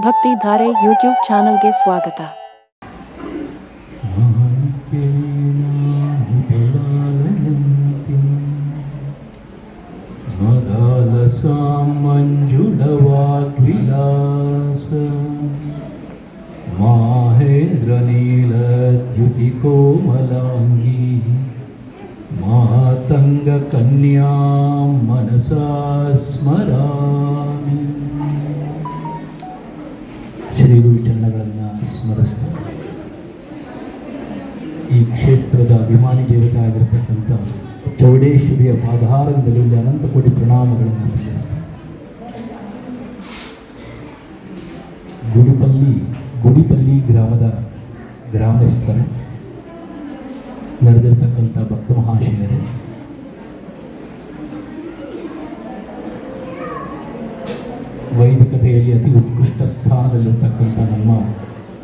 भक्ति धारे YouTube channel के स्वागत। मंजुलवाग्विलास माहेन्द्र नील द्युति कन्या मनसा स्मरा ಕ್ಷೇತ್ರದ ಅಭಿಮಾನಿ ದೇವತೆ ಆಗಿರತಕ್ಕಂಥ ಚೌಡೇಶ್ವರಿಯ ಪಾದಹಾರದಲ್ಲಿ ಅನಂತ ಕೋಟಿ ಪ್ರಣಾಮಗಳನ್ನು ಸಲ್ಲಿಸ್ತಾರೆ. ಗುಡಿಪಲ್ಲಿ ಗುಡಿಪಲ್ಲಿ ಗ್ರಾಮದ ಗ್ರಾಮಸ್ಥರು ನಡೆದಿರ್ತಕ್ಕಂಥ ಭಕ್ತ ಮಹಾಶಯರು. ವೈದಿಕತೆಯಲ್ಲಿ ಅತಿ ಉತ್ಕೃಷ್ಟ ಸ್ಥಾನದಲ್ಲಿರ್ತಕ್ಕಂಥ ನಮ್ಮ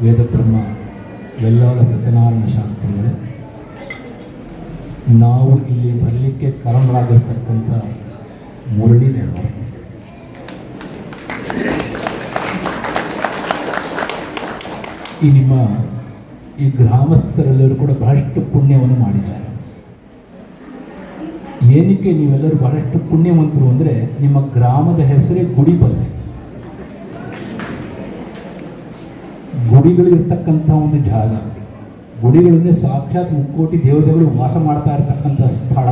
ವೇದಬ್ರಹ್ಮ ವೆಲ್ಲಾಳ ಸತ್ಯನಾರಾಯಣ ಶಾಸ್ತ್ರಿಗಳು, ನಾವು ಇಲ್ಲಿ ಬರಲಿಕ್ಕೆ ಕಾರಣರಾಗಿರ್ತಕ್ಕಂಥ ಮುರಳಿ ನೆರವರು ಈ ನಿಮ್ಮ ಈ ಗ್ರಾಮಸ್ಥರೆಲ್ಲರೂ ಕೂಡ ಬಹಳಷ್ಟು ಪುಣ್ಯವನ್ನು ಮಾಡಿದ್ದಾರೆ. ಏನಕ್ಕೆ ನೀವೆಲ್ಲರೂ ಬಹಳಷ್ಟು ಪುಣ್ಯವಂತರು ಅಂದರೆ ನಿಮ್ಮ ಗ್ರಾಮದ ಹೆಸರೇ ಗುಡಿಪಲ್ಲೆ ಗುಡಿಗಳಿರ್ತಕ್ಕಂಥ ಒಂದು ಜಾಗ. ಗುಡಿಗಳನ್ನೇ ಸಾಕ್ಷಾತ್ ಮುಕ್ಕೋಟಿ ದೇವತೆಗಳು ವಾಸ ಮಾಡ್ತಾ ಇರತಕ್ಕಂಥ ಸ್ಥಳ.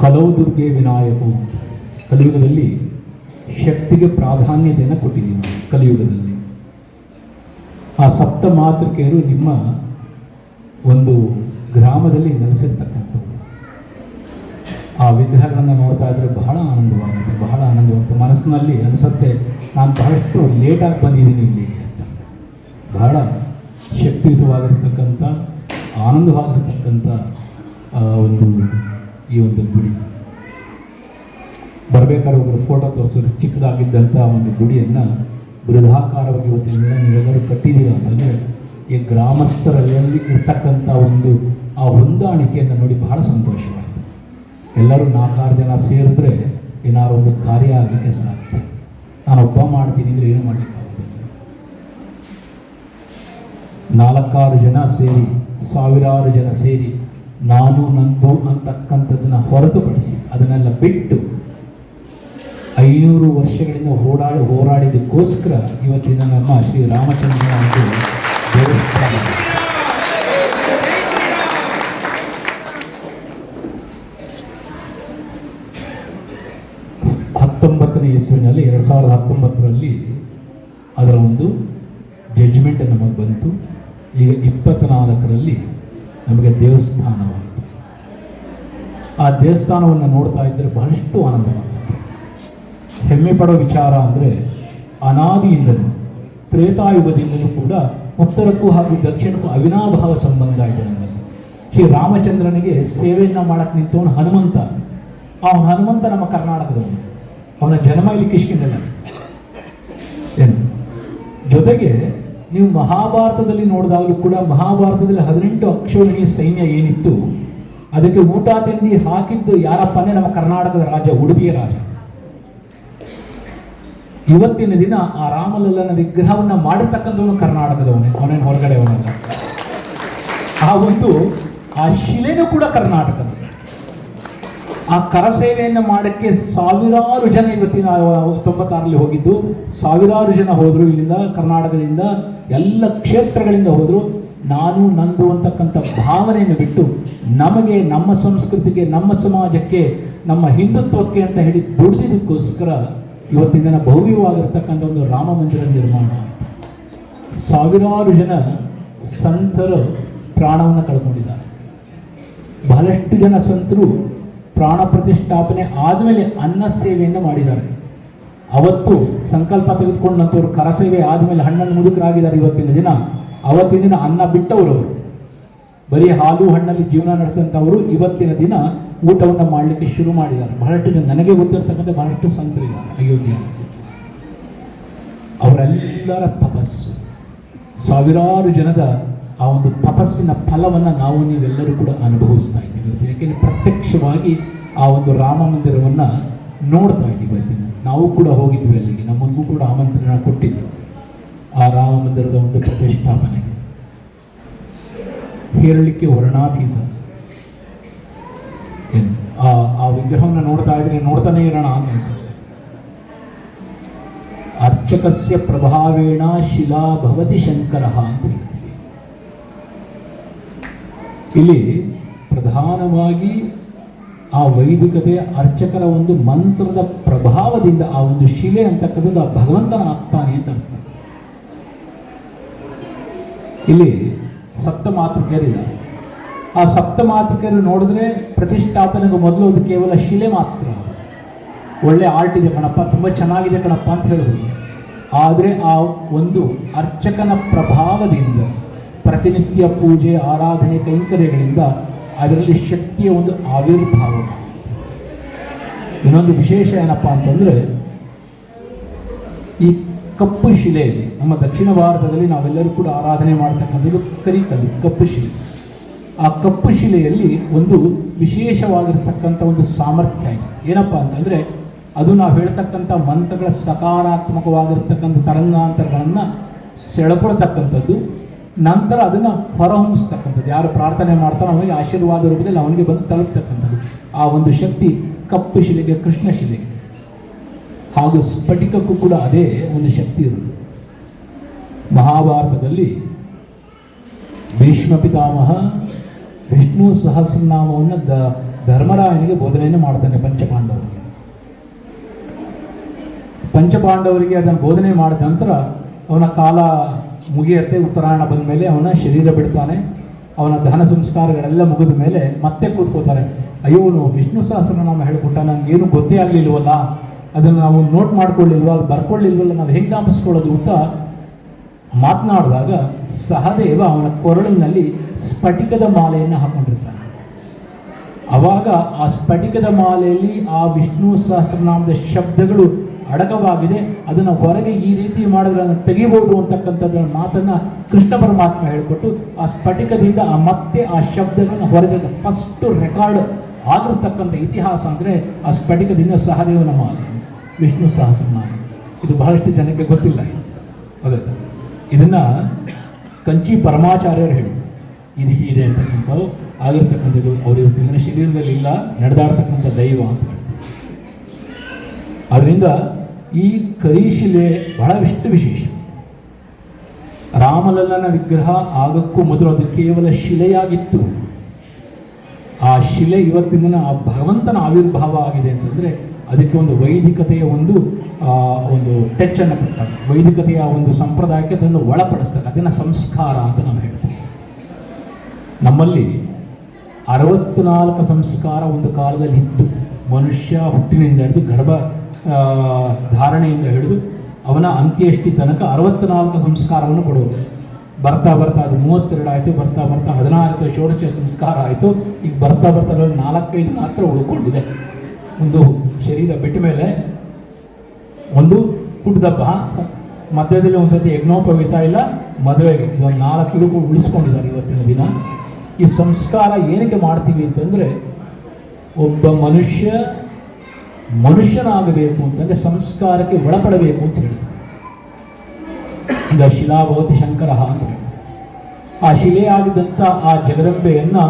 ಕಲವು ದುರ್ಗೆ ವಿನಾಯಕು. ಕಲಿಯುಗದಲ್ಲಿ ಶಕ್ತಿಗೆ ಪ್ರಾಧಾನ್ಯತೆಯನ್ನು ಕೊಟ್ಟಿದ್ದೀವಿ ಕಲಿಯುಗದಲ್ಲಿ. ಆ ಸಪ್ತ ಮಾತೃಕೆಯರು ನಿಮ್ಮ ಒಂದು ಗ್ರಾಮದಲ್ಲಿ ನೆಲೆಸಿರ್ತಕ್ಕಂಥವ್ರು. ಆ ವಿಗ್ರಹಗಳನ್ನು ನೋಡ್ತಾ ಇದ್ರೆ ಬಹಳ ಆನಂದವಾಗುತ್ತೆ ಬಹಳ ಆನಂದವಾಗುತ್ತೆ. ಮನಸ್ಸಿನಲ್ಲಿ ಅನಿಸುತ್ತೆ ನಾನು ಬಹಳಷ್ಟು ಲೇಟಾಗಿ ಬಂದಿದ್ದೀನಿ ಇಲ್ಲಿಗೆ ಅಂತ ಬಹಳ ಶಕ್ತಿಯುತವಾಗಿರ್ತಕ್ಕಂಥ, ಆನಂದವಾಗಿರ್ತಕ್ಕಂಥ ಒಂದು ಈ ಒಂದು ಗುಡಿ. ಬರಬೇಕಾದ್ರೆ ಒಬ್ಬರು ಫೋಟೋ ತೋರಿಸಿದ್ರು ಚಿಕ್ಕದಾಗಿದ್ದಂಥ ಒಂದು ಗುಡಿಯನ್ನು ಬೃಹದಾಕಾರವಾಗಿ ಇವತ್ತಿನ ನೀವೆಲ್ಲರೂ ಕಟ್ಟಿದ್ದೀರ ಅಂತಂದರೆ ಈ ಗ್ರಾಮಸ್ಥರಲ್ಲಿ ಇರ್ತಕ್ಕಂಥ ಒಂದು ಆ ಹೊಂದಾಣಿಕೆಯನ್ನು ನೋಡಿ ಬಹಳ ಸಂತೋಷವಾಯಿತು. ಎಲ್ಲರೂ ನಾಲ್ಕಾರು ಜನ ಸೇರಿದ್ರೆ ಏನಾದ್ರು ಒಂದು ಕಾರ್ಯ ಆಗಲಿಕ್ಕೆ ಸಾಧ್ಯ. ನಾನು ಒಬ್ಬ ಮಾಡ್ತೀನಿ ಅಂದರೆ ಏನು ಮಾಡಲಿಕ್ಕಾಗೋದಿಲ್ಲ ನಾಲ್ಕಾರು ಜನ ಸೇರಿ, ಸಾವಿರಾರು ಜನ ಸೇರಿ ನಾನು ನಂದು ಅಂತಕ್ಕಂಥದ್ದನ್ನು ಹೊರತುಪಡಿಸಿ ಅದನ್ನೆಲ್ಲ ಬಿಟ್ಟು ಐನೂರು ವರ್ಷಗಳಿಂದ ಹೋರಾಡಿ ಹೋರಾಡಿದ್ದಕ್ಕೋಸ್ಕರ ಇವತ್ತಿನ ನಮ್ಮ ಶ್ರೀ ರಾಮಚಂದ್ರ ಅಂತ ದೇವಸ್ಥಾನ ಇಸ್ವಿನಲ್ಲಿ ಎರಡು ಸಾವಿರದ ಹತ್ತೊಂಬತ್ತರಲ್ಲಿ ಅದರ ಒಂದು ಜಡ್ಜ್ಮೆಂಟ್ ನಮಗೆ ಬಂತು. ಈಗ ಇಪ್ಪತ್ತ್ನಾಲ್ಕರಲ್ಲಿ ನಮಗೆ ದೇವಸ್ಥಾನವಾಯಿತು. ಆ ದೇವಸ್ಥಾನವನ್ನು ನೋಡ್ತಾ ಇದ್ದರೆ ಬಹಳಷ್ಟು ಆನಂದವಾಗುತ್ತೆ. ಹೆಮ್ಮೆ ಪಡೋ ವಿಚಾರ ಅಂದರೆ ಅನಾದಿಯಿಂದಲೂ, ತ್ರೇತಾಯುಗದಿಂದಲೂ ಕೂಡ ಉತ್ತರಕ್ಕೂ ಹಾಗೂ ದಕ್ಷಿಣಕ್ಕೂ ಅವಿನಾಭಾವ ಸಂಬಂಧ ಇದೆ ನಮ್ಮಲ್ಲಿ. ಶ್ರೀ ರಾಮಚಂದ್ರನಿಗೆ ಸೇವೆಯನ್ನು ಮಾಡಕ್ಕೆ ನಿಂತವನು ಹನುಮಂತ. ಅವನು ಹನುಮಂತ ನಮ್ಮ ಕರ್ನಾಟಕದವನು. ಅವನ ಜನ್ಮ ಇಲ್ಲಿ ಕಿಷ್ಕಿಂದಲ್ಲ ಏನು? ಜೊತೆಗೆ ನೀವು ಮಹಾಭಾರತದಲ್ಲಿ ನೋಡಿದಾಗಲೂ ಕೂಡ ಮಹಾಭಾರತದಲ್ಲಿ ಹದಿನೆಂಟು ಅಕ್ಷೋಹಿಣಿ ಸೈನ್ಯ ಏನಿತ್ತು, ಅದಕ್ಕೆ ಊಟ ತಿಂಡಿ ಹಾಕಿದ್ದು ಯಾರಪ್ಪನೇ? ನಮ್ಮ ಕರ್ನಾಟಕದ ರಾಜ, ಉಡುಪಿಯ ರಾಜ. ಇವತ್ತಿನ ದಿನ ಆ ರಾಮಲಲ್ಲನ ವಿಗ್ರಹವನ್ನ ಮಾಡಿರ್ತಕ್ಕಂಥವನು ಕರ್ನಾಟಕದವನೇ, ಅವನೇನು ಹೊರಗಡೆ ಅವನಲ್ಲ ಆ ಒಂದು, ಆ ಶಿಲೆನೂ ಕೂಡ ಕರ್ನಾಟಕದ. ಆ ಕರಸೇವೆಯನ್ನು ಮಾಡಕ್ಕೆ ಸಾವಿರಾರು ಜನ ಇವತ್ತಿನ ತೊಂಬತ್ತಾರಲ್ಲಿ ಹೋಗಿದ್ದು, ಸಾವಿರಾರು ಜನ ಹೋದರು ಇಲ್ಲಿಂದ ಕರ್ನಾಟಕದಿಂದ, ಎಲ್ಲ ಕ್ಷೇತ್ರಗಳಿಂದ ಹೋದರು. ನಾನು ನಂದು ಅಂತಕ್ಕಂಥ ಭಾವನೆಯನ್ನು ಬಿಟ್ಟು ನಮಗೆ, ನಮ್ಮ ಸಂಸ್ಕೃತಿಗೆ, ನಮ್ಮ ಸಮಾಜಕ್ಕೆ, ನಮ್ಮ ಹಿಂದುತ್ವಕ್ಕೆ ಅಂತ ಹೇಳಿ ದುಡಿದಿದ್ದಕ್ಕೋಸ್ಕರ ಇವತ್ತಿನ ದಿನ ಭವ್ಯವಾಗಿರ್ತಕ್ಕಂಥ ಒಂದು ರಾಮ ಮಂದಿರ ನಿರ್ಮಾಣ ಸಾವಿರಾರು ಜನ ಸಂತರು ಪ್ರಾಣವನ್ನು ಕಳ್ಕೊಂಡಿದ್ದಾರೆ. ಬಹಳಷ್ಟು ಜನ ಸಂತರು ಪ್ರಾಣ ಪ್ರತಿಷ್ಠಾಪನೆ ಆದಮೇಲೆ ಅನ್ನ ಸೇವೆಯನ್ನು ಮಾಡಿದ್ದಾರೆ. ಅವತ್ತು ಸಂಕಲ್ಪ ತೆಗೆದುಕೊಂಡಂಥವ್ರು ಕರಸೇವೆ ಆದಮೇಲೆ ಹಣ್ಣನ್ನು ಮುದುಕರಾಗಿದ್ದಾರೆ ಇವತ್ತಿನ ದಿನ. ಅವತ್ತಿನ ದಿನ ಅನ್ನ ಬಿಟ್ಟವರು ಅವರು. ಬರೀ ಹಾಲು ಹಣ್ಣಲ್ಲಿ ಜೀವನ ನಡೆಸಿದಂಥವರು ಇವತ್ತಿನ ದಿನ ಊಟವನ್ನು ಮಾಡಲಿಕ್ಕೆ ಶುರು ಮಾಡಿದ್ದಾರೆ. ಬಹಳಷ್ಟು ಜನ ನನಗೆ ಗೊತ್ತಿರತಕ್ಕಂಥ ಬಹಳಷ್ಟು ಸಂತರಿದ್ದಾರೆ ಅಯೋಧ್ಯೆ ಅವರೆಲ್ಲರ ತಪಸ್ಸು. ಸಾವಿರಾರು ಜನದ ಆ ಒಂದು ತಪಸ್ಸಿನ ಫಲವನ್ನು ನಾವು ನೀವೆಲ್ಲರೂ ಕೂಡ ಅನುಭವಿಸ್ತಾ ಇದ್ದೀವಿ ಇವತ್ತು ಯಾಕೆಂದರೆ ಪ್ರತ್ಯಕ್ಷವಾಗಿ ಆ ಒಂದು ರಾಮ ಮಂದಿರವನ್ನು ನೋಡ್ತಾ ಇದ್ದೀವಿ ಇವತ್ತಿನ ನಾವು ಕೂಡ ಹೋಗಿದ್ವಿ ಅಲ್ಲಿಗೆ. ನಮಗೂ ಕೂಡ ಆ ರಾಮ ಮಂದಿರದ ಒಂದು ಪ್ರತಿಷ್ಠಾಪನೆ. ಹೇರಳಿಕೆ ವರ್ಣಾತೀತ. ಆ ಆ ವಿಗ್ರಹವನ್ನು ನೋಡ್ತಾ ಇದ್ರೆ ನೋಡ್ತಾನೆ ಇರೋಣ ಆಮೇಲೆ ಅರ್ಚಕಸ್ಯ ಪ್ರಭಾವೇಣ ಶಿಲಾ ಭವತಿ ಶಂಕರ ಅಂತ ಹೇಳ್ತೀವಿ ಇಲ್ಲಿ ಪ್ರಧಾನವಾಗಿ ಆ ವೈದಿಕತೆ ಅರ್ಚಕರ ಒಂದು ಮಂತ್ರದ ಪ್ರಭಾವದಿಂದ ಆ ಒಂದು ಶಿಲೆ ಅಂತಕ್ಕಂಥದ್ದು ಆ ಭಗವಂತನ ಆಗ್ತಾನೆ ಅಂತ ಅರ್ಥ. ಇಲ್ಲಿ ಸಪ್ತ ಮಾತೃಕೆಯರಿಲ್ಲ. ಆ ಸಪ್ತ ಮಾತೃಕೆಯರು ನೋಡಿದ್ರೆ ಪ್ರತಿಷ್ಠಾಪನೆಗೂ ಮೊದಲು ಅದು ಕೇವಲ ಶಿಲೆ ಮಾತ್ರ. ಒಳ್ಳೆ ಆರ್ಟ್ ಇದೆ ಕಣಪ್ಪ, ತುಂಬ ಚೆನ್ನಾಗಿದೆ ಕಣಪ್ಪ ಅಂತ ಹೇಳಿದ್ರು ಆದರೆ ಆ ಒಂದು ಅರ್ಚಕನ ಪ್ರಭಾವದಿಂದ ಪ್ರತಿನಿತ್ಯ ಪೂಜೆ, ಆರಾಧನೆ, ಕೈಂಕರ್ಯಗಳಿಂದ ಅದರಲ್ಲಿ ಶಕ್ತಿಯ ಒಂದು ಆವಿರ್ಭಾವ ಇನ್ನೊಂದು ವಿಶೇಷ ಏನಪ್ಪ ಅಂತಂದರೆ, ಈ ಕಪ್ಪು ಶಿಲೆಯಲ್ಲಿ, ನಮ್ಮ ದಕ್ಷಿಣ ಭಾರತದಲ್ಲಿ ನಾವೆಲ್ಲರೂ ಕೂಡ ಆರಾಧನೆ ಮಾಡ್ತಕ್ಕಂಥದ್ದು ಕರಿಕಲ್ಲು ಕಪ್ಪು ಶಿಲೆ. ಆ ಕಪ್ಪು ಶಿಲೆಯಲ್ಲಿ ಒಂದು ವಿಶೇಷವಾಗಿರ್ತಕ್ಕಂಥ ಒಂದು ಸಾಮರ್ಥ್ಯ ಇದೆ. ಏನಪ್ಪ ಅಂತಂದರೆ, ಅದು ನಾವು ಹೇಳ್ತಕ್ಕಂಥ ಮಂತ್ರಗಳ ಸಕಾರಾತ್ಮಕವಾಗಿರ್ತಕ್ಕಂಥ ತರಂಗಾಂತರಗಳನ್ನು ಸೆಳ್ಕೊಳ್ತಕ್ಕಂಥದ್ದು ನಂತರ ಅದನ್ನು ಹೊರಹೊಮ್ಮಿಸ್ತಕ್ಕಂಥದ್ದು. ಯಾರು ಪ್ರಾರ್ಥನೆ ಮಾಡ್ತಾರೋ ಅವನಿಗೆ ಆಶೀರ್ವಾದ ರೂಪದಲ್ಲಿ ಅವನಿಗೆ ಬಂದು ತಲುಪ್ತಕ್ಕಂಥದ್ದು. ಆ ಒಂದು ಶಕ್ತಿ ಕಪ್ಪು ಶಿಲೆಗೆ, ಕೃಷ್ಣ ಶಿಲೆಗೆ. ಹಾಗೂ ಸ್ಫಟಿಕಕ್ಕೂ ಕೂಡ ಅದೇ ಒಂದು ಶಕ್ತಿ ಇರುವುದು. ಮಹಾಭಾರತದಲ್ಲಿ ಭೀಷ್ಮ ಪಿತಾಮಹ ವಿಷ್ಣು ಸಹಸ್ರನಾಮವನ್ನು ದ ಧರ್ಮರಾಯನಿಗೆ ಬೋಧನೆಯನ್ನು ಮಾಡ್ತಾನೆ ಪಂಚಪಾಂಡವರಿಗೆ. ಪಂಚಪಾಂಡವರಿಗೆ ಅದನ್ನು ಬೋಧನೆ ಮಾಡಿದ ನಂತರ ಅವನ ಕಾಲ ಮುಗಿಯತ್ತೆ, ಉತ್ತರಾಯಣ ಬಂದ ಮೇಲೆ ಅವನ ಶರೀರ ಬಿಡ್ತಾನೆ. ಅವನ ದಹನ ಸಂಸ್ಕಾರಗಳೆಲ್ಲ ಮುಗಿದ ಮೇಲೆ ಮತ್ತೆ ಕೂತ್ಕೋತಾರೆ. ಅಯ್ಯೋ ವಿಷ್ಣು ಸಹಸ್ರನಾಮ ಹೇಳಿಕೊಟ್ಟ ನನಗೇನು ಗೊತ್ತೇ ಆಗಲಿಲ್ವಲ್ಲ? ಅದನ್ನು ನಾವು ನೋಟ್ ಮಾಡ್ಕೊಳ್ಳಿಲ್ವ? ಬರ್ಕೊಳ್ಳಿಲ್ವಲ್ಲ? ನಾವು ಹೆಂಗೆ ಜ್ಞಾಪಿಸ್ಕೊಳ್ಳೋದು ಅಂತ ಮಾತನಾಡಿದಾಗ ಸಹದೇವ ಅವನ ಕೊರಳಿನಲ್ಲಿ ಸ್ಫಟಿಕದ ಮಾಲೆಯನ್ನು ಹಾಕೊಂಡಿರ್ತಾನೆ. ಅವಾಗ ಆ ಸ್ಫಟಿಕದ ಮಾಲೆಯಲ್ಲಿ ಆ ವಿಷ್ಣು ಸಹಸ್ರನಾಮದ ಶಬ್ದಗಳು ಅಡಕವಾಗಿದೆ. ಅದನ್ನು ಹೊರಗೆ ಈ ರೀತಿ ಮಾಡಿದ್ರೆ ಅದನ್ನು ತೆಗಿಬೋದು ಅಂತಕ್ಕಂಥದ್ದು ಮಾತನ್ನು ಕೃಷ್ಣ ಪರಮಾತ್ಮ ಹೇಳಿಕೊಟ್ಟು ಆ ಸ್ಫಟಿಕದಿಂದ ಆ ಮತ್ತೆ ಆ ಶಬ್ದಗಳನ್ನು ಹೊರಗೆ ಫಸ್ಟ್ ರೆಕಾರ್ಡ್ ಆಗಿರ್ತಕ್ಕಂಥ ಇತಿಹಾಸ ಅಂದರೆ ಆ ಸ್ಫಟಿಕದಿಂದ ಸಹದೇವನ ಮಾಲೆ ವಿಷ್ಣು ಸಹಸ್ರನಾಮ. ಇದು ಬಹಳಷ್ಟು ಜನಕ್ಕೆ ಗೊತ್ತಿಲ್ಲ ಅದೇ ಇದನ್ನು ಕಂಚಿ ಪರಮಾಚಾರ್ಯರು ಹೇಳಿದರು. ಈ ರೀತಿ ಇದೆ ಅಂತಕ್ಕಂಥವು ಆಗಿರ್ತಕ್ಕಂಥದ್ದು ಅವರು ಇವತ್ತಿನ ಶರೀರದಲ್ಲಿ ಇಲ್ಲ, ನಡೆದಾಡ್ತಕ್ಕಂಥ ದೈವ ಅಂತ ಹೇಳ್ತಾರೆ ಆದ್ದರಿಂದ ಈ ಕರಿಶಿಲೆ ಬಹಳಷ್ಟು ವಿಶೇಷ. ರಾಮಲಲ್ಲನ ವಿಗ್ರಹ ಆಗಕ್ಕೂ ಮೊದಲು ಅದು ಕೇವಲ ಶಿಲೆಯಾಗಿತ್ತು. ಆ ಶಿಲೆ ಇವತ್ತಿನ ದಿನ ಆ ಭಗವಂತನ ಆವಿರ್ಭಾವ ಆಗಿದೆ ಅಂತಂದರೆ ಅದಕ್ಕೆ ಒಂದು ವೈದಿಕತೆಯ ಒಂದು ಒಂದು ಟಚ್ ಅನ್ನು ಕೊಟ್ಟಾಗ ವೈದಿಕತೆಯ ಒಂದು ಸಂಪ್ರದಾಯಕ್ಕೆ ಅದನ್ನು ಒಳಪಡಿಸ್ತಾರೆ. ಅದನ್ನು ಸಂಸ್ಕಾರ ಅಂತ ನಾವು ಹೇಳ್ತೀವಿ. ನಮ್ಮಲ್ಲಿ ಅರವತ್ನಾಲ್ಕು ಸಂಸ್ಕಾರ ಒಂದು ಕಾಲದಲ್ಲಿ ಇತ್ತು. ಮನುಷ್ಯ ಹುಟ್ಟಿನಿಂದ ಹಿಡಿದು ಗರ್ಭ ಧಾರಣೆಯಿಂದ ಹಿಡಿದು ಅವನ ಅಂತ್ಯಷ್ಟಿ ತನಕ ಅರವತ್ನಾಲ್ಕು ಸಂಸ್ಕಾರವನ್ನು ಕೊಡೋರು. ಬರ್ತಾ ಬರ್ತಾ ಅದು ಮೂವತ್ತೆರಡು ಆಯಿತು, ಬರ್ತಾ ಬರ್ತಾ ಹದಿನಾರು ಷೋಡಶ ಸಂಸ್ಕಾರ ಆಯಿತು, ಈಗ ಬರ್ತಾ ಬರ್ತಾ ಅದರಲ್ಲಿ ನಾಲ್ಕೈದು ಮಾತ್ರ ಉಳ್ಕೊಂಡಿದೆ. ಒಂದು ಶರೀರ ಬಿಟ್ಟ ಮೇಲೆ ಒಂದು ಹುಟ್ಟದಬ್ಬ ಮಧ್ಯದಲ್ಲಿ ಒಂದು ಒಂದ್ಸತಿ ಯಜ್ಞೋಪವೀತ ಇಲ್ಲ, ಮದುವೆಗೆ ಇದೊಂದು ನಾಲ್ಕು ಇಳುಕು ಉಳಿಸ್ಕೊಂಡಿದ್ದಾರೆ ಇವತ್ತಿನ ದಿನ. ಈ ಸಂಸ್ಕಾರ ಏನಕ್ಕೆ ಮಾಡ್ತೀವಿ ಅಂತಂದರೆ, ಒಬ್ಬ ಮನುಷ್ಯ ಮನುಷ್ಯನಾಗಬೇಕು ಅಂತಂದರೆ ಸಂಸ್ಕಾರಕ್ಕೆ ಒಳಪಡಬೇಕು ಅಂತ ಹೇಳಿದ್ರು. ಈಗ ಶಿಲಾಭವತಿ ಶಂಕರ ಅಂತ ಆ ಶಿಲೆಯಾಗಿದ್ದಂಥ ಆ ಜಗದಂಬೆಯನ್ನು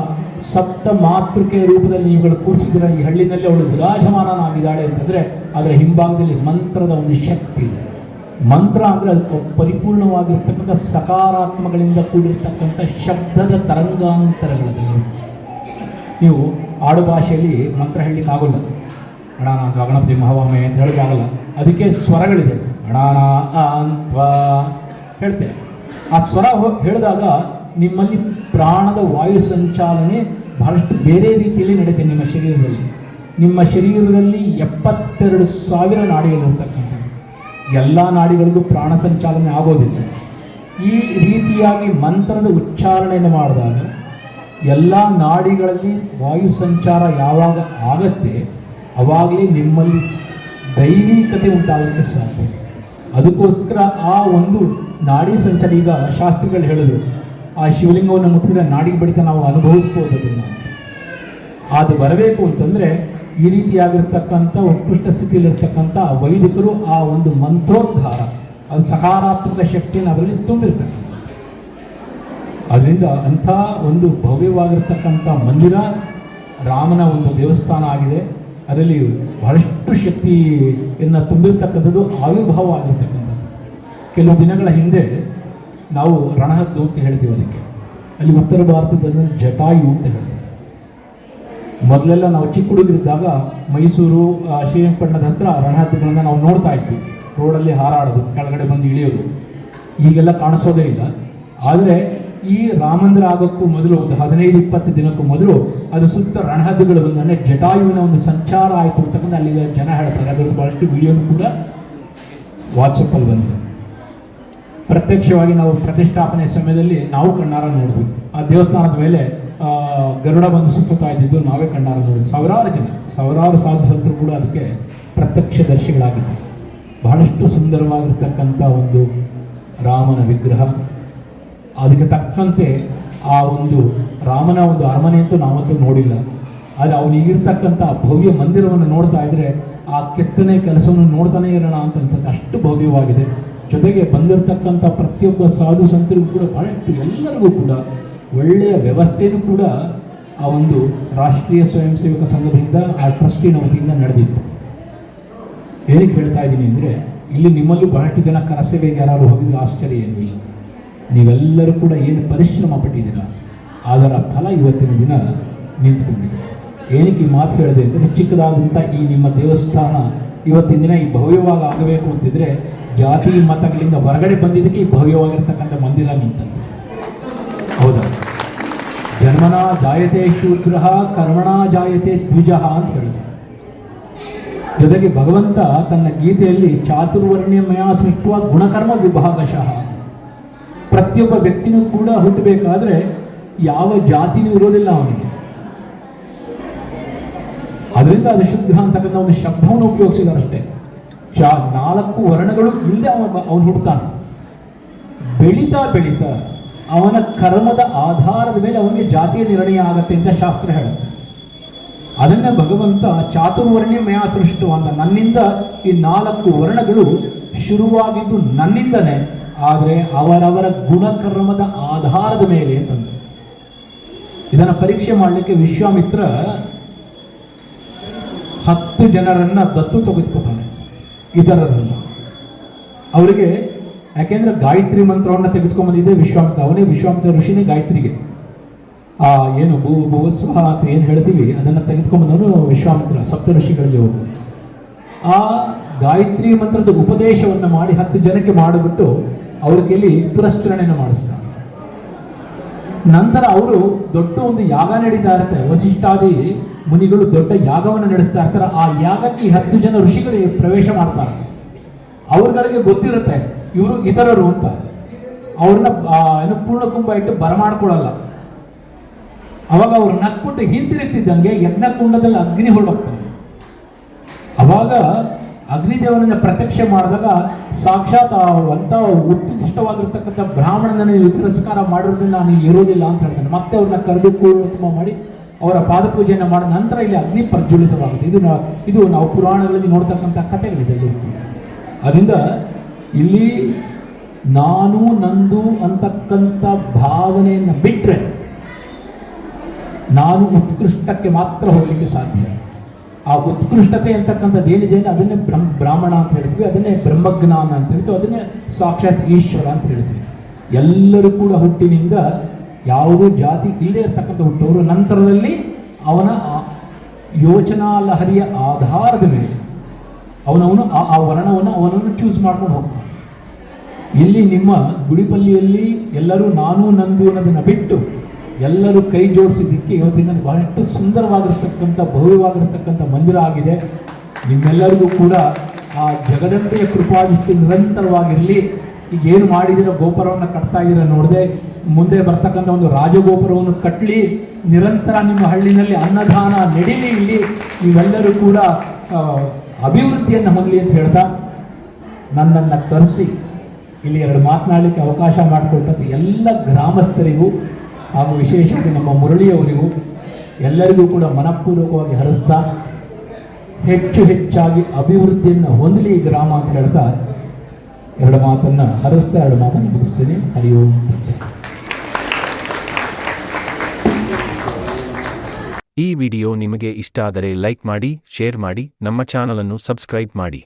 ಸಪ್ತ ಮಾತೃಕೆಯ ರೂಪದಲ್ಲಿ ನೀವುಗಳು ಕೂರಿಸಿದ್ರೆ ಈ ಹಳ್ಳಿನಲ್ಲಿ ಅವಳು ವಿರಾಜಮಾನನಾಗಿದ್ದಾಳೆ ಅಂತಂದ್ರೆ ಅದರ ಹಿಂಭಾಗದಲ್ಲಿ ಮಂತ್ರದ ಒಂದು ಶಕ್ತಿ ಇದೆ. ಮಂತ್ರ ಅಂದರೆ ಅದಕ್ಕೆ ಪರಿಪೂರ್ಣವಾಗಿರ್ತಕ್ಕಂಥ ಸಕಾರಾತ್ಮಗಳಿಂದ ಕೂಡಿರ್ತಕ್ಕಂಥ ಶಬ್ದದ ತರಂಗಾಂತರಗಳಲ್ಲಿ ನೀವು ಆಡು ಭಾಷೆಯಲ್ಲಿ ಮಂತ್ರ ಹೇಳಲಿಕ್ಕೆ ಆಗೋಲ್ಲ ಅಡಾನ ಅಂತ ಗಣಪತಿ ಮಹಾವಾಮೆ ಅಂತ ಹೇಳೋಕ್ಕಾಗಲ್ಲ ಅದಕ್ಕೆ ಸ್ವರಗಳಿದೆ. ಅಡಾನ ಅಂತ್ವ ಹೇಳ್ತೇನೆ. ಆ ಸ್ವರ ಹೇಳಿದಾಗ ನಿಮ್ಮಲ್ಲಿ ಪ್ರಾಣದ ವಾಯು ಸಂಚಾಲನೆ ಬಹಳಷ್ಟು ಬೇರೆ ರೀತಿಯಲ್ಲಿ ನಡೆಯುತ್ತೆ ನಿಮ್ಮ ಶರೀರದಲ್ಲಿ. ನಿಮ್ಮ ಶರೀರದಲ್ಲಿ ಎಪ್ಪತ್ತೆರಡು ಸಾವಿರ ನಾಡಿಗಳಿರ್ತಕ್ಕಂಥದ್ದು ಎಲ್ಲ ನಾಡಿಗಳಿಗೂ ಪ್ರಾಣ ಸಂಚಾಲನೆ ಆಗೋದಿಲ್ಲ. ಈ ರೀತಿಯಾಗಿ ಮಂತ್ರದ ಉಚ್ಚಾರಣೆಯನ್ನು ಮಾಡಿದಾಗ ಎಲ್ಲ ನಾಡಿಗಳಲ್ಲಿ ವಾಯು ಸಂಚಾರ ಯಾವಾಗ ಆಗತ್ತೆ ಅವಾಗಲೇ ನಿಮ್ಮಲ್ಲಿ ದೈವಿಕತೆ ಉಂಟಾಗಲಿಕ್ಕೆ ಸಾಧ್ಯ. ಅದಕ್ಕೋಸ್ಕರ ಆ ಒಂದು ನಾಡಿ ಸಂಚಾರ ಈಗ ಶಾಸ್ತ್ರಿಗಳು ಹೇಳಿದ್ರು, ಆ ಶಿವಲಿಂಗವನ್ನು ಮುಟ್ಟಿದ್ರೆ ನಾಡಿಗೆ ಬಡಿತ ನಾವು ಅನುಭವಿಸ್ಬೋದು ಅದನ್ನು ಅದು ಬರಬೇಕು ಅಂತಂದರೆ ಈ ರೀತಿಯಾಗಿರ್ತಕ್ಕಂಥ ಉತ್ಕೃಷ್ಟ ಸ್ಥಿತಿಯಲ್ಲಿರ್ತಕ್ಕಂಥ ವೈದಿಕರು ಆ ಒಂದು ಮಂತ್ರೋದ್ಧಾರ, ಅದು ಸಕಾರಾತ್ಮಕ ಶಕ್ತಿಯನ್ನು ಅದರಲ್ಲಿ ತುಂಬಿರ್ತಾರೆ ಅದರಿಂದ ಅಂಥ ಒಂದು ಭವ್ಯವಾಗಿರ್ತಕ್ಕಂಥ ಮಂದಿರ ರಾಮನ ಒಂದು ದೇವಸ್ಥಾನ ಆಗಿದೆ. ಅದರಲ್ಲಿ ಬಹಳಷ್ಟು ಶಕ್ತಿಯನ್ನು ತುಂಬಿರ್ತಕ್ಕಂಥದ್ದು ಆವಿರ್ಭಾವ ಆಗಿರ್ತಕ್ಕಂಥದ್ದು. ಕೆಲವು ದಿನಗಳ ಹಿಂದೆ ನಾವು ರಣಹದ್ದು ಅಂತ ಹೇಳ್ತೀವಿ ಅದಕ್ಕೆ. ಅಲ್ಲಿ ಉತ್ತರ ಭಾರತದ ಜಟಾಯು ಅಂತ ಹೇಳ್ತೀವಿ. ಮೊದಲೆಲ್ಲ ನಾವು ಚಿಕ್ಕ ಹುಡುಗರಿದ್ದಾಗ ಮೈಸೂರು ಶ್ರೀರಂಗಪಟ್ಟಣದ ಹತ್ರ ರಣಹದ್ದುಗಳನ್ನ ನಾವು ನೋಡ್ತಾ ಇದ್ವಿ. ರೋಡಲ್ಲಿ ಹಾರಾಡೋದು, ಕೆಳಗಡೆ ಬಂದು ಇಳಿಯೋದು. ಈಗೆಲ್ಲ ಕಾಣಿಸೋದೇ ಇಲ್ಲ. ಆದರೆ ಈ ರಾಮಂದಿರ ಆಗೋಕ್ಕೂ ಮೊದಲು, ಒಂದು ಹದಿನೈದು, ಇಪ್ಪತ್ತು ದಿನಕ್ಕೂ ಮೊದಲು ಅದು ಸುತ್ತ ರಣಹದ್ದುಗಳು ಬಂದು, ಅಂದರೆ ಜಟಾಯುವಿನ ಒಂದು ಸಂಚಾರ ಆಯಿತು ಅಂತಕ್ಕಂಥ ಅಲ್ಲಿ ಜನ ಹೇಳ್ತಾರೆ. ಅದರದ್ದು ಬಹಳಷ್ಟು ವಿಡಿಯೋನು ಕೂಡ ವಾಟ್ಸಪ್ಪಲ್ಲಿ ಬಂದಿದೆ. ಪ್ರತ್ಯಕ್ಷವಾಗಿ ನಾವು ಪ್ರತಿಷ್ಠಾಪನೆ ಸಮಯದಲ್ಲಿ ನಾವು ಕಣ್ಣಾರ ನೋಡಿದ್ವಿ. ಆ ದೇವಸ್ಥಾನದ ಮೇಲೆ ಗರುಡ ಬಂದು ಸುತ್ತುತ್ತಾ ಇದ್ದಿದ್ದು ನಾವೇ ಕಣ್ಣಾರ ನೋಡಿದ್ವಿ. ಸಾವಿರಾರು ಜನ, ಸಾವಿರಾರು ಸಾಧು ಸಂತರು ಕೂಡ ಅದಕ್ಕೆ ಪ್ರತ್ಯಕ್ಷದರ್ಶಿಗಳಾಗಿದ್ದರು. ಬಹಳಷ್ಟು ಸುಂದರವಾಗಿರ್ತಕ್ಕಂಥ ಒಂದು ರಾಮನ ವಿಗ್ರಹ. ಅದಕ್ಕೆ ತಕ್ಕಂತೆ ಆ ಒಂದು ರಾಮನ ಒಂದು ಅರಮನೆ ಅಂತೂ ನಾವಂತೂ ನೋಡಿಲ್ಲ. ಆದರೆ ಅವನಿಗಿರ್ತಕ್ಕಂಥ ಭವ್ಯ ಮಂದಿರವನ್ನು ನೋಡ್ತಾ ಇದ್ರೆ ಆ ಕೆತ್ತನೆ ಕೆಲಸವನ್ನು ನೋಡ್ತಾನೆ ಇರೋಣ ಅಂತ ಅನ್ಸುತ್ತೆ. ಅಷ್ಟು ಭವ್ಯವಾಗಿದೆ. ಜೊತೆಗೆ ಬಂದಿರತಕ್ಕಂಥ ಪ್ರತಿಯೊಬ್ಬ ಸಾಧು ಸಂತರಿಗೂ ಕೂಡ ಬಹಳಷ್ಟು ಎಲ್ಲರಿಗೂ ಕೂಡ ಒಳ್ಳೆಯ ವ್ಯವಸ್ಥೆಯೂ ಕೂಡ ಆ ಒಂದು ರಾಷ್ಟ್ರೀಯ ಸ್ವಯಂ ಸೇವಕ ಸಂಘದಿಂದ, ಆ ಟ್ರಸ್ಟಿನ ವತಿಯಿಂದ ನಡೆದಿತ್ತು. ಏನಕ್ಕೆ ಹೇಳ್ತಾ ಇದ್ದೀನಿ ಅಂದರೆ, ಇಲ್ಲಿ ನಿಮ್ಮಲ್ಲೂ ಬಹಳಷ್ಟು ಜನ ಕರಸೇವೆಗೆ ಯಾರು ಹೋಗಿದ್ರೆ ಆಶ್ಚರ್ಯ ಏನೂ ಇಲ್ಲ. ನೀವೆಲ್ಲರೂ ಕೂಡ ಏನು ಪರಿಶ್ರಮ ಪಟ್ಟಿದ್ದೀರಾ? ಅದರ ಫಲ ಇವತ್ತಿನ ದಿನ ನಿಂತ್ಕೊಂಡಿದೆ. ಏನಕ್ಕೆ ಈ ಮಾತು ಹೇಳಿದೆ ಅಂದರೆ ಚಿಕ್ಕದಾದಂಥ ಈ ನಿಮ್ಮ ದೇವಸ್ಥಾನ ಇವತ್ತಿನ ದಿನ ಈ ಭವ್ಯವಾಗಿ ಆಗಬೇಕು ಅಂತಿದ್ರೆ ಜಾತಿ ಮತಗಳಿಂದ ಹೊರಗಡೆ ಬಂದಿದ್ದಕ್ಕೆ ಈ ಭವ್ಯವಾಗಿರ್ತಕ್ಕಂಥ ಮಂದಿರ ನಿಂತದ್ದು. ಹೌದಾ? ಜನ್ಮನ ಜಾಯತೆ ಶೂದ್ರ ಕರ್ಮಣ ಜಾಯತೆ ದ್ವಿಜ ಅಂತ ಹೇಳಿದೆ ಜೊತೆಗೆ ಭಗವಂತ ತನ್ನ ಗೀತೆಯಲ್ಲಿ ಚಾತುರ್ವರ್ಣ್ಯಮಯ ಸೃಷ್ಟ ಗುಣಕರ್ಮ ವಿಭಾಗಶಃ ಪ್ರತಿಯೊಬ್ಬ ವ್ಯಕ್ತಿನೂ ಕೂಡ ಹುಟ್ಟಬೇಕಾದ್ರೆ ಯಾವ ಜಾತಿನೂ ಇರೋದಿಲ್ಲ ಅವನಿಗೆ. ಅದರಿಂದ ಅದು ಶುದ್ಧ ಅಂತಕ್ಕಂಥ ಒಂದು ಶಬ್ದವನ್ನು ಉಪಯೋಗಿಸಿದಾರೆ ಅಷ್ಟೇ. ಚಾ ನಾಲ್ಕು ವರ್ಣಗಳು ಇಲ್ಲದೆ ಅವನ ಅವನು ಹುಡ್ತಾನೆ ಬೆಳೀತಾ ಬೆಳೀತಾ ಅವನ ಕರ್ಮದ ಆಧಾರದ ಮೇಲೆ ಅವನಿಗೆ ಜಾತಿಯ ನಿರ್ಣಯ ಆಗತ್ತೆ ಅಂತ ಶಾಸ್ತ್ರ ಹೇಳುತ್ತೆ. ಅದನ್ನೇ ಭಗವಂತ ಚಾತುರ್ವರ್ಣ್ಯ ಮಯ ಸೃಷ್ಟು ಅಂತ ನನ್ನಿಂದ ಈ ನಾಲ್ಕು ವರ್ಣಗಳು ಶುರುವಾಗಿದ್ದು ನನ್ನಿಂದನೇ ಆದರೆ ಅವರವರ ಗುಣಕರ್ಮದ ಆಧಾರದ ಮೇಲೆ ಅಂತಂದು ಇದನ್ನು ಪರೀಕ್ಷೆ ಮಾಡಲಿಕ್ಕೆ ವಿಶ್ವಾಮಿತ್ರ ಹತ್ತು ಜನರನ್ನ ದತ್ತು ತೆಗೆದುಕೊತಾನೆ ಇತರರನ್ನ ಅವರಿಗೆ, ಯಾಕೆಂದ್ರೆ ಗಾಯತ್ರಿ ಮಂತ್ರವನ್ನು ತೆಗೆದುಕೊಂಡ್ಬಂದಿದ್ದೆ ವಿಶ್ವಾಮಿತ್ರ. ಅವನೇ ವಿಶ್ವಾಮಿತ್ರ ಋಷಿನೇ ಗಾಯತ್ರಿಗೆ. ಆ, ಏನು, ಭೂ ಭೂಸ್ವ ಅಂತ ಏನು ಹೇಳ್ತೀವಿ, ಅದನ್ನು ತೆಗೆದುಕೊಂಬಂದವನು ವಿಶ್ವಾಮಿತ್ರ, ಸಪ್ತ ಋಷಿಗಳಲ್ಲಿ ಹೋಗ್ತಾನೆ ಆ ಗಾಯತ್ರಿ ಮಂತ್ರದ ಉಪದೇಶವನ್ನು ಮಾಡಿ ಹತ್ತು ಜನಕ್ಕೆ ಮಾಡಿಬಿಟ್ಟು ಅವ್ರ ಕೈಲಿ ಪುರಸ್ಕರಣೆಯನ್ನು ಮಾಡಿಸ್ತಾರೆ. ನಂತರ ಅವರು ದೊಡ್ಡ ಒಂದು ಯಾಗ ನಡೀತಾ ಇರುತ್ತೆ. ವಸಿಷ್ಠಾದಿ ಮುನಿಗಳು ದೊಡ್ಡ ಯಾಗವನ್ನು ನಡೆಸ್ತಾ ಇರ್ತಾರೆ. ಆ ಯಾಗಕ್ಕೆ ಹತ್ತು ಜನ ಋಷಿಗಳು ಪ್ರವೇಶ ಮಾಡ್ತಾರೆ. ಅವ್ರಗಳಿಗೆ ಗೊತ್ತಿರುತ್ತೆ, ಇವರು ಇತರರು ಅಂತ. ಅವ್ರನ್ನ ಏನು ಪೂರ್ಣ ಕುಂಭ ಇಟ್ಟು ಬರಮಾಡ್ಕೊಳ್ಳಲ್ಲ ಅವಾಗ ಅವ್ರು ನಕ್ಬಿಟ್ಟು ಹಿಂತಿರುಗ್ತಿದ್ದಂಗೆ ಯಜ್ಞಕುಂಡದಲ್ಲಿ ಅಗ್ನಿ ಹೊರಡೋಗ್ತಾನೆ ಅವಾಗ ಅಗ್ನಿದೇವನನ್ನ ಪ್ರತ್ಯಕ್ಷ ಮಾಡಿದಾಗ ಸಾಕ್ಷಾತ್ ಅಂತ ಉತ್ಕೃಷ್ಟವಾಗಿರ್ತಕ್ಕಂಥ ಬ್ರಾಹ್ಮಣನನ್ನು ತಿರಸ್ಕಾರ ಮಾಡಿರೋದ್ರಿಂದ ನಾನು ಇರೋದಿಲ್ಲ ಅಂತ ಹೇಳ್ತಾನೆ. ಮತ್ತೆ ಅವ್ರನ್ನ ಕರೆದು ಕೂಡ ಮಾಡಿ ಅವರ ಪಾದಪೂಜೆಯನ್ನು ಮಾಡಿದ ನಂತರ ಇಲ್ಲಿ ಅಗ್ನಿ ಪ್ರಜ್ವಲಿತವಾಗುತ್ತೆ. ಇದು ಇದು ನಾವು ಪುರಾಣಗಳಲ್ಲಿ ನೋಡ್ತಕ್ಕಂಥ ಕಥೆಗಳಿದೆ ಇದು. ಅದರಿಂದ ಇಲ್ಲಿ ನಾನು ನಂದು ಅಂತಕ್ಕಂಥ ಭಾವನೆಯನ್ನು ಬಿಟ್ಟರೆ ನಾನು ಉತ್ಕೃಷ್ಟಕ್ಕೆ ಮಾತ್ರ ಹೋಗಲಿಕ್ಕೆ ಸಾಧ್ಯ ಆ ಉತ್ಕೃಷ್ಟತೆ ಅಂತಕ್ಕಂಥದ್ದು ಏನಿದೆ ಅದನ್ನೇ ಬ್ರಹ್ಮ ಬ್ರಾಹ್ಮಣ ಅಂತ ಹೇಳ್ತೀವಿ, ಅದನ್ನೇ ಬ್ರಹ್ಮಜ್ಞಾನ ಅಂತ ಹೇಳ್ತೀವಿ, ಅದನ್ನೇ ಸಾಕ್ಷಾತ್ ಈಶ್ವರ ಅಂತ ಹೇಳ್ತೀವಿ. ಎಲ್ಲರೂ ಕೂಡ ಹುಟ್ಟಿನಿಂದ ಯಾವುದೇ ಜಾತಿ ಇಲ್ಲದೆ ಇರ್ತಕ್ಕಂಥ ಹುಟ್ಟವರು ನಂತರದಲ್ಲಿ ಅವನ ಯೋಚನಾ ಲಹರಿಯ ಆಧಾರದ ಮೇಲೆ ಅವನವನು ಆ ವರ್ಣವನ್ನು ಅವನನ್ನು ಚೂಸ್ ಮಾಡ್ಕೊಂಡು ಹೋಗ್ತಾನೆ. ಇಲ್ಲಿ ನಿಮ್ಮ ಗುಡಿಪಲ್ಲಿಯಲ್ಲಿ ಎಲ್ಲರೂ ನಾನು ನಂದು ಅನ್ನೋದನ್ನು ಬಿಟ್ಟು ಎಲ್ಲರೂ ಕೈ ಜೋಡಿಸಿದ್ದಕ್ಕೆ ಇವತ್ತಿನ ಬಹಳಷ್ಟು ಸುಂದರವಾಗಿರ್ತಕ್ಕಂಥ, ಭವ್ಯವಾಗಿರ್ತಕ್ಕಂಥ ಮಂದಿರ ಆಗಿದೆ. ನಿಮ್ಮೆಲ್ಲರಿಗೂ ಕೂಡ ಆ ಜಗದಂಬೆಯ ಕೃಪಾದೃಷ್ಟಿ ನಿರಂತರವಾಗಿರಲಿ. ಈಗ ಏನು ಮಾಡಿದಿರೋ, ಗೋಪುರವನ್ನು ಕಟ್ತಾ ಇದ್ದೀರ ನೋಡಿದೆ, ಮುಂದೆ ಬರ್ತಕ್ಕಂಥ ಒಂದು ರಾಜಗೋಪುರವನ್ನು ಕಟ್ಟಲಿ ನಿರಂತರ ನಿಮ್ಮ ಹಳ್ಳಿನಲ್ಲಿ ಅನ್ನದಾನ ನಡೀಲಿ ಇಲ್ಲಿ. ನೀವೆಲ್ಲರೂ ಕೂಡ ಅಭಿವೃದ್ಧಿಯನ್ನು ಹೊಂದಲಿ ಅಂತ ಹೇಳ್ತಾ, ನನ್ನನ್ನು ಕರೆಸಿ. ಇಲ್ಲಿ ಎರಡು ಮಾತನಾಡಲಿಕ್ಕೆ ಅವಕಾಶ ಮಾಡಿಕೊಟ್ಟಂಥ ಎಲ್ಲ ಗ್ರಾಮಸ್ಥರಿಗೂ ಹಾಗೂ ವಿಶೇಷವಾಗಿ ನಮ್ಮ ಮುರಳಿಯವರಿಗೂ ಎಲ್ಲರಿಗೂ ಕೂಡ ಮನಪೂರ್ವಕವಾಗಿ ಹರಿಸ್ತಾ ಹೆಚ್ಚು ಹೆಚ್ಚಾಗಿ ಅಭಿವೃದ್ಧಿಯನ್ನು ಹೊಂದಲಿ ಈ ಗ್ರಾಮ ಅಂತ ಹೇಳ್ತಾ ಎರಡು ಮಾತನ್ನು ಹರಿಸ್ತಾ ಎರಡು ಮಾತನ್ನು ಮುಗಿಸ್ತೀನಿ. ಹರಿ ಈ ವಿಡಿಯೋ ನಿಮಗೆ ಇಷ್ಟ ಆದರೆ ಲೈಕ್ ಮಾಡಿ, ಶೇರ್ ಮಾಡಿ, ನಮ್ಮ ಚಾನಲನ್ನು ಸಬ್ಸ್ಕ್ರೈಬ್ ಮಾಡಿ.